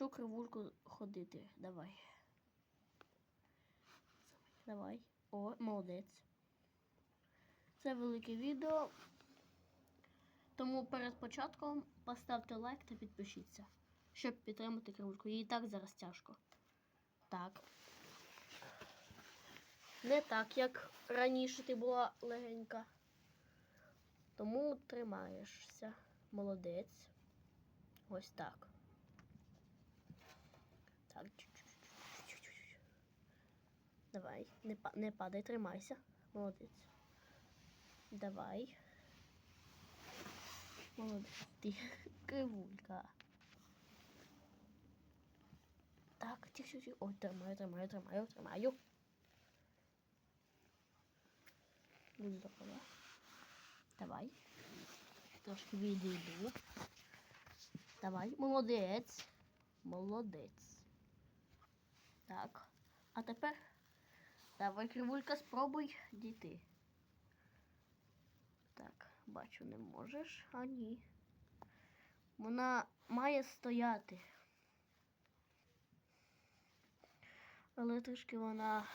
навчу кривульку ходити. Давай. Давай. О, молодець. Це велике відео. Тому перед початком поставте лайк та підпишіться, щоб підтримати кривульку. Їй так зараз тяжко. Так. Не так, як раніше ти була легенька. Тому тримаєшся. Молодець. Ось. Так. Давай. Не, не падай, тримайся. Молодець. Давай. Молодець. Ти кривулька. Так, тихо, тихо. Ой, тримаю, тримаю, тримаю, тримаю. Будь здорова. Давай. Трошки відійду. Давай, молодець. Молодець. Так. А тепер давай, кривулька, спробуй дійти. Так, бачу, не можеш. А ні. Вона має стояти. Але трішки вона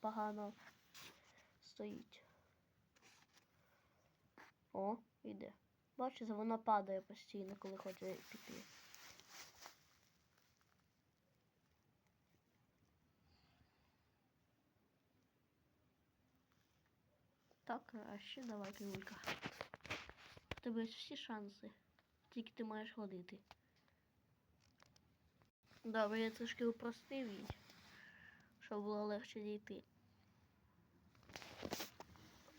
погано стоїть. О, йде. Бачите, вона падає постійно, коли хоче піти. Так, краще, давай, кривулька. У тебе є всі шанси. Тільки ти маєш ходити. Добре, я трошки упростив їй, щоб було легше дійти.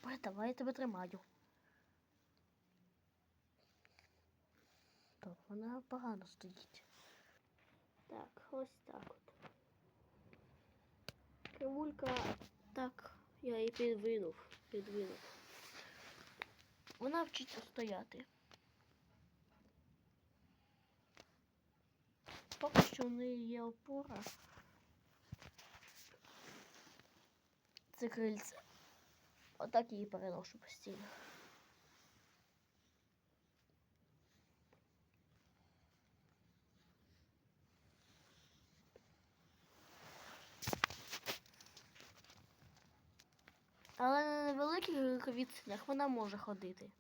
Ой, давай я тебе тримаю. Так, вона погано стоїть. Так, ось так от. Кривулька, так, я її підвинув, підвинув. Вона вчиться стояти. Поки що в неї є опора. Це крильце. Отак її переношу постійно. Але на відстанях вона може ходити.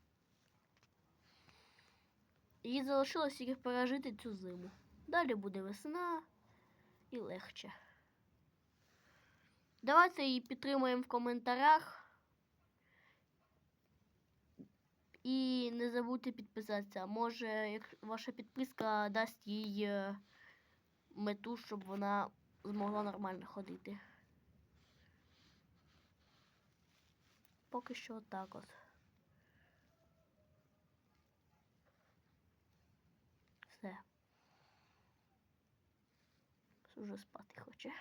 Їй залишилось тільки пережити цю зиму. Далі буде весна і легше. Давайте її підтримуємо в коментарях. І не забудьте підписатися. Може, ваша підписка дасть їй е, мету, щоб вона змогла нормально ходити. Поки що отак от. Все. Уже спати хоче.